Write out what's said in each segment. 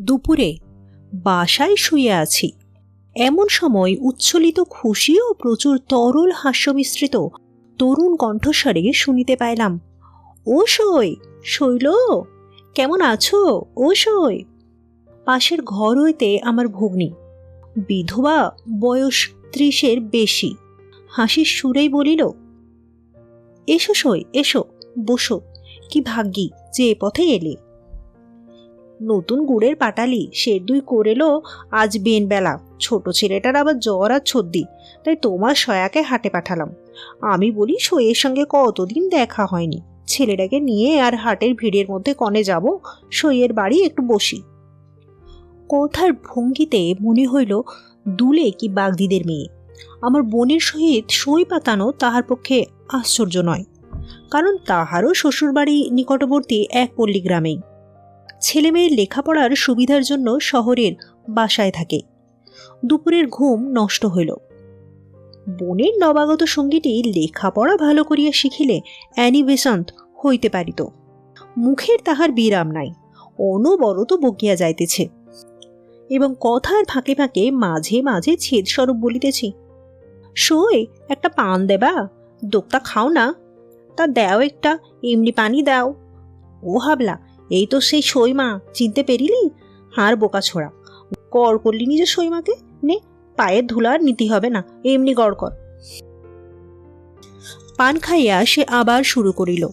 দুপুরে বাসায় শুয়ে আছি। এমন সময় উচ্ছ্বলিত খুশি ও প্রচুর তরল হাস্যমিশ্রিত তরুণ কণ্ঠস্বরে শুনিতে পাইলাম, ও সই, শৈল, কেমন আছো? ও সই! পাশের ঘর হইতে আমার ভগ্নী, বিধবা বয়স ত্রিশের বেশি, হাসির সুরেই বলিল, এসো সই, এসো, বসো, কি ভাগ্যি, যে পথে এলে। নতুন গুড়ের পাটালি সে দুই করেলো আজ বেনবেলা। ছোট ছেলেটার আবার জ্বর আর ছদ্দি, তাই তোমার সয়াকে হাটে পাঠালাম। আমি বলি, সইয়ের সঙ্গে কতদিন দেখা হয়নি। ছেলেটাকে নিয়ে আর হাটের ভিড়ের মধ্যে কনে যাব, সইয়ের বাড়ি একটু বসি। কথার ভঙ্গিতে মনে হইল, দুলে কি বাগদিদের মেয়ে। আমার বোনের সহিত সই পাতানো তাহার পক্ষে আশ্চর্য নয়। কারণ তাহারও শ্বশুরবাড়ি নিকটবর্তী এক পল্লী গ্রামেই। ছেলেমেয়ের লেখাপড়ার সুবিধার জন্য শহরের বাসায় থাকে। দুপুরের ঘুম নষ্ট হইল। বোনের নবাগত সঙ্গীটি লেখাপড়া ভালো করিয়া শিখিলে অ্যানি বেসন্ত হইতে পারিত। মুখের তাহার বিরাম নাই, অনবরত বকিয়া যাইতেছে। এবং কথার ফাঁকে ফাঁকে মাঝে মাঝে ছেদ স্বরূপ বলিতেছি সই একটা পান দেবা, দোকটা খাও না, তা দেও একটা, এমনি পানি দাও। ও হাবলা এই তো সেই সইমা চিনতে পেরিলি? হার বোকা ছোড়া। কর করলি নিজের সইমাকে নে, পায়ের ধুলা আর নিতে হবে না, এমনি গড় কর। পান খাইয়া সে আবার শুরু করিল।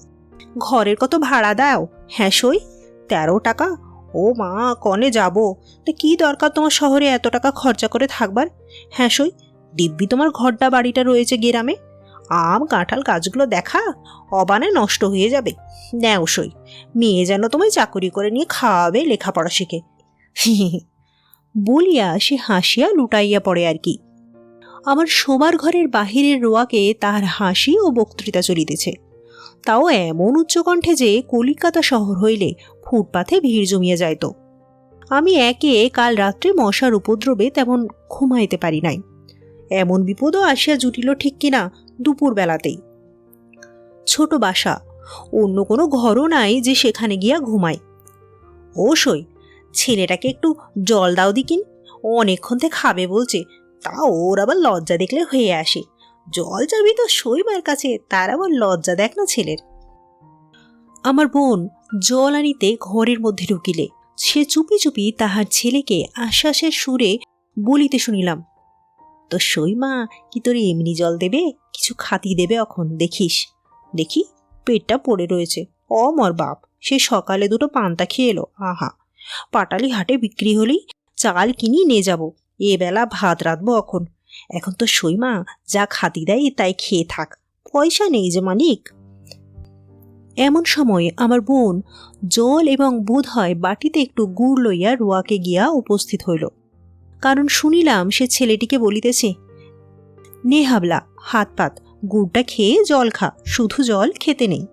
ঘরের কত ভাড়া দাও? হ্যাঁ সই? তেরো টাকা? ও মা, কনে যাব। তা কি দরকার তোমার শহরে এত টাকা খরচা করে থাকবার? হ্যাঁ সই, দিব্যি তোমার ঘরটা বাড়িটা রয়েছে গ্রামে। আম, কাঁঠাল, গাছগুলো দেখা, অবানে নষ্ট হয়ে যাবে। নেও সই মেয়ে যেন তোমায় চাকরি করে নিয়ে খাওয়াবে লেখাপড়া শিখে। বলিয়া সে হাসিয়া লুটাইয়া পড়ে আর কি। আমার শোবার ঘরের বাহিরের রোয়াকে তাহার হাসি ও বক্তৃতা চলিতেছে। তাও এমন উচ্চকণ্ঠে যে কলিকাতা শহর হইলে ফুটপাথে ভিড় জমিয়া যাইত। আমি একে কাল রাত্রে মশার উপদ্রবে তেমন ঘুমাইতে পারি নাই। এমন বিপদও আসিয়া জুটিল ঠিক কিনা দুপুর বেলাতেই ছোট বাসা, অন্য কোনো ঘরও নাই যে সেখানে গিয়া ও সই ছেলেটাকে একটু জল দাও দিকিন, অনেকক্ষণ থেকে খাবে বলছে, তা ওর আবার লজ্জা দেখলে হয়ে আসে। জল যাবি তো সইমার কাছে, তার আবার লজ্জা দেখ না ছেলের। আমার বোন জল আনিতে ঘরের মধ্যে ঢুকিলে, সে চুপি চুপি তাহার ছেলেকে আশ্বাসের সুরে বলিতে শুনিলাম তো সইমা কি তোর এমনি জল দেবে? কিছু খাতি দেবে এখন, দেখিস। দেখি, পেটটা পড়ে রয়েছে। অমর বাপ, সে সকালে দুটো পান্তা খেয়ে এলো, আহা। পাটালি হাটে বিক্রি হলেই চাল কিনি নিয়ে যাব। এ বেলা ভাত রাঁধবো এখন। এখন তো সইমা যা খাতি দেয় তাই খেয়ে থাক। পয়সা নেই যে মালিক এমন সময় আমার বোন জল এবং বোধ হয় বাটিতে একটু গুড় লইয়া রোয়াকে গিয়া উপস্থিত হইল। কারণ শুনিলাম সে ছেলেটিকে বলিতেছে, নে হাবলা, হাত পাত, গুড়টা খেয়ে জল খা, শুধু জল খেতে নেই।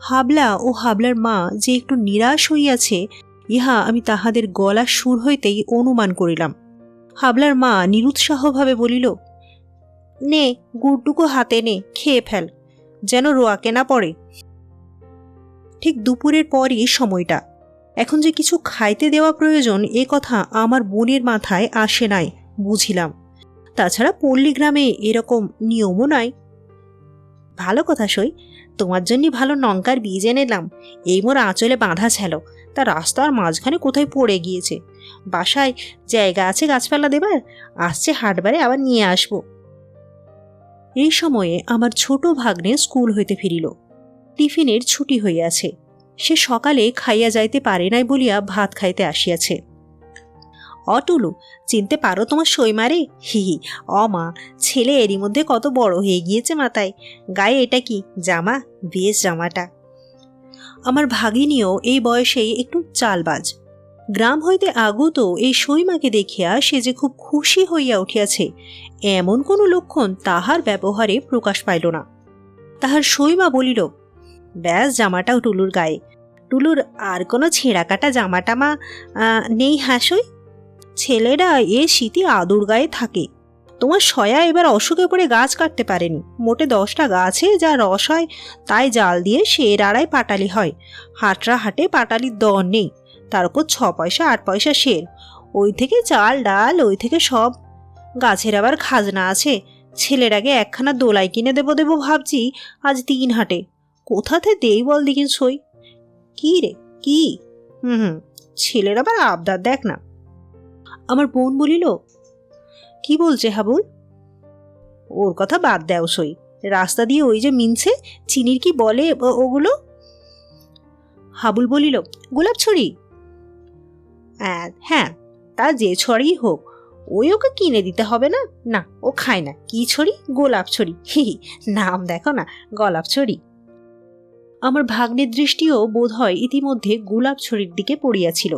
হাবলা ও হাবলার মা যে একটু নিরাশ হইয়াছে, ইহা আমি তাহাদের গলা সুর হইতেই অনুমান করিলাম। হাবলার মা নিরুৎসাহভাবে বলিল, নে, গুড়টুকু হাতে নে, খেয়ে ফেল, যেন রোয়াকে না পড়ে। ঠিক দুপুরের পরই সময়টা। এখন যে কিছু খাইতে দেওয়া প্রয়োজন, এ কথা আমার বোনের মাথায় আসে নাই, বুঝিলাম। তাছাড়া পল্লী গ্রামে এরকম নিয়মও নাই। ভালো কথা, সই। তোমার জন্য ভালো লঙ্কার বীজ এনেলাম এই মোর আঁচলে বাঁধা ছিল। তা রাস্তার মাঝখানে কোথায় পড়ে গিয়েছে? বাসায় জায়গা আছে গাছপালা দেবার? আসছে হাটবারে আবার নিয়ে আসব। এই সময়ে আমার ছোট ভাগ্নে স্কুল হইতে ফিরিল। টিফিনের ছুটি হইয়াছে। সে সকালে খাইয়া যাইতে পারে নাই বলিয়া ভাত খাইতে আসিয়াছে। অটুলু চিনতে পারো তোমার সইমারে হি হি, অ, মা, ছেলে এরই মধ্যে কত বড় হয়ে গিয়েছে মাথায়। গায়ে এটা কি, জামা? বেশ জামাটা। আমার ভাগিনীও এই বয়সেই একটু চালবাজ। গ্রাম হইতে আগত এই সইমাকে দেখিয়া সে যে খুব খুশি হইয়া উঠিয়াছে, এমন কোনো লক্ষণ তাহার ব্যবহারে প্রকাশ পাইল না। তাহার সইমা বলিল, ব্যাস জামাটাও টুলুর গায়ে। টুলুর আর কোনো ছেঁড়া কাটা জামাটা মা নেই হাসই? ছেলেরা এ শীতে আদুর গায়ে থাকে। তোমার সয়া এবার অসুখে পড়ে গাছ কাটতে পারেনি। মোটে দশটা গাছে যা রস হয়, তাই জাল দিয়ে সে আড়াই পাটালি হয়। হাটরা হাটে পাটালির দর নেই। তার উপর ছ পয়সা, আট পয়সা শের ওই থেকে চাল, ডাল, ওই থেকে সব। গাছের আবার খাজনা আছে। ছেলের আগে একখানা দোলাই কিনে দেবো দেবো ভাবছি আজ তিন হাটে। কোথাতে দেই বল দিকিন সই? কি রে? কি? হুম হুম। ছেলের আবার আবদার দেখ না। আমার বোন বলিল কি বলছে হাবুল? ওর কথা বাদ দেও সই। রাস্তা দিয়ে ওই যে মিনছে চিনির কি বলে ওগুলো? হাবুল বলিল গোলাপ ছড়ি? আহ, হ্যাঁ তা যে ছড়ি হোক ওই ওকে কিনে দিতে হবে না? না ও খায় না। কি ছড়ি? গোলাপ ছড়ি। হি, নাম দেখো না গোলাপ ছড়ি। আমার ভাগ্নের দৃষ্টিও বোধ হয় ইতিমধ্যে গোলাপ ছড়ির দিকে পড়িয়াছিল।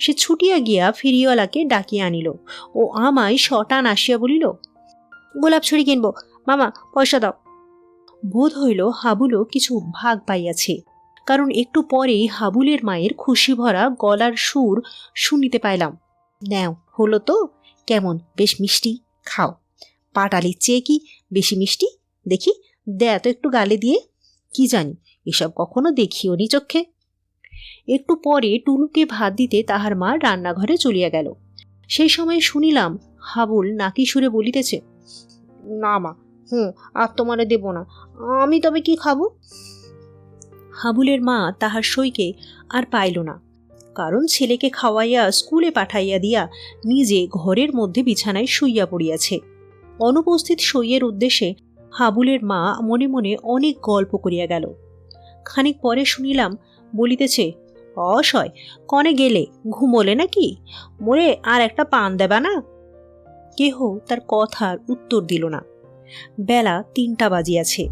সে ছুটিয়া গিয়া ফিরিওয়ালাকে ডাকিয়া আনিল। ও আমায় শটান আসিয়া বলিল, গোলাপ ছড়ি কিনবো। মামা, পয়সা দাও। বোধ হইল হাবুলও কিছু ভাগ পাইয়াছে। কারণ একটু পরেই হাবুলের মায়ের খুশি ভরা গলার সুর শুনিতে পাইলাম, নাও, হলো তো, কেমন? বেশ মিষ্টি, খাও। পাটালির চেয়ে কি বেশি মিষ্টি? দেখি দে তো একটু গালে দিয়ে। কি জানি এসব কখনো দেখিও নি চক্ষে একটু পরে টুলুকে ভাত দিতে তাহার মা রান্নাঘরে চলিয়া গেল। সেই সময় শুনিলাম হাবুল নাকি সুরে বলিতেছে, না মা, হুঁ, আর তোমারে দেব না, আমি তবে কি খাব? হাবুলের মা তাহার সইকে আর পাইল না, কারণ ছেলেকে খাওয়াইয়া স্কুলে পাঠাইয়া দিয়া নিজে ঘরের মধ্যে বিছানায় শুইয়া পড়িয়াছে। অনুপস্থিত সইয়ের উদ্দেশ্যে হাবুলের মা মনে মনে অনেক গল্প করিয়া গেল। খানিক পরে শুনিলাম, বলিতেছে, অসয়, কনে গেলে? ঘুমোলে নাকি? মোরে আর একটা পান দেবা না? কেহ তার কথার উত্তর দিল না। বেলা তিনটা বাজিয়াছে।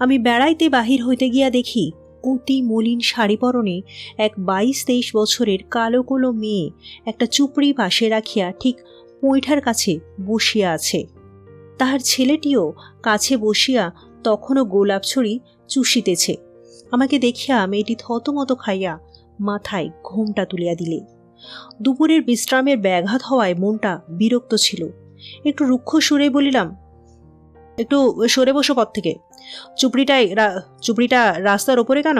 আমি বেড়াইতে বাহির হইতে গিয়া দেখি, অতি মলিন শাড়ি পরনে এক বাইশ তেইশ বছরের কালো কালো মেয়ে একটা চুপড়ি পাশে রাখিয়া ঠিক পৈঠার কাছে বসিয়া আছে। তাহার ছেলেটিও কাছে বসিয়া তখনও গোলাপ ছড়ি চুষিতেছে। আমাকে দেখিয়া মেয়েটি থতমত খাইয়া মাথায় ঘোমটা তুলিয়া দিলে। দুপুরের বিশ্রামের ব্যাঘাত হওয়ায় মনটা বিরক্ত ছিল। একটু রুক্ষ সুরে বলিলাম, একটু সরে বসো পথ থেকে। চুপড়িটাই চুপড়িটা রাস্তার ওপরে কেন?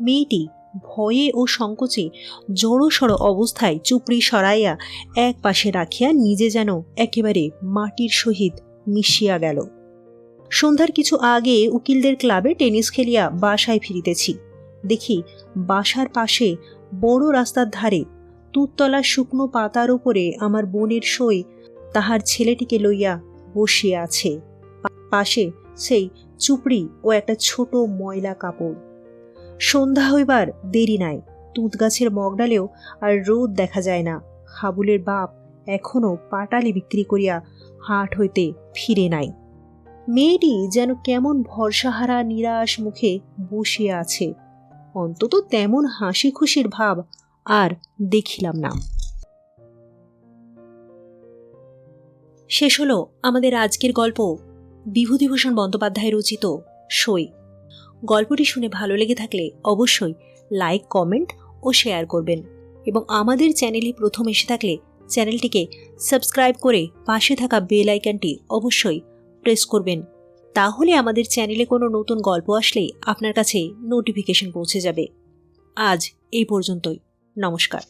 মেয়েটি ভয়ে ও সংকোচে জড়সড় অবস্থায় চুপড়ি সরাইয়া এক পাশে রাখিয়া নিজে যেন একেবারে মাটির সহিত মিশিয়া গেল। সন্ধ্যার কিছু আগে উকিলদের ক্লাবে টেনিস খেলিয়া বাসায় ফিরিতেছি। দেখি বাসার পাশে বড় রাস্তার ধারে তুততলা শুকনো পাতার উপরে আমার বোনের সই তাহার ছেলেটিকে লইয়া বসিয়া আছে। পাশে সেই চুপড়ি ও একটা ছোট ময়লা কাপড়। সন্ধ্যা হইবার দেরি নাই তুঁত গাছের মগডালেও আর রোদ দেখা যায় না। হাবুলের বাপ এখনও পাটালি বিক্রি করিয়া হাট হইতে ফিরে নাই। মেয়েটি যেন কেমন ভরসাহারা, নিরাশ মুখে বসিয়া আছে। অন্তত তেমন হাসি খুশির ভাব আর দেখিলাম না। শেষ হলো আমাদের আজকের গল্প। বিভূতিভূষণ বন্দ্যোপাধ্যায় রচিত সই। গল্পটি শুনে ভালো লেগে থাকলে অবশ্যই লাইক, কমেন্ট ও শেয়ার করবেন এবং আমাদের চ্যানেলে প্রথম এসে থাকলে চ্যানেলটিকে সাবস্ক্রাইব করে পাশে থাকা বেল আইকনটি অবশ্যই প্রেস করবেন। তাহলে আমাদের চ্যানেলে কোনো নতুন গল্প আসলে আপনার কাছে নোটিফিকেশন পৌঁছে যাবে। আজ এই পর্যন্তই। নমস্কার।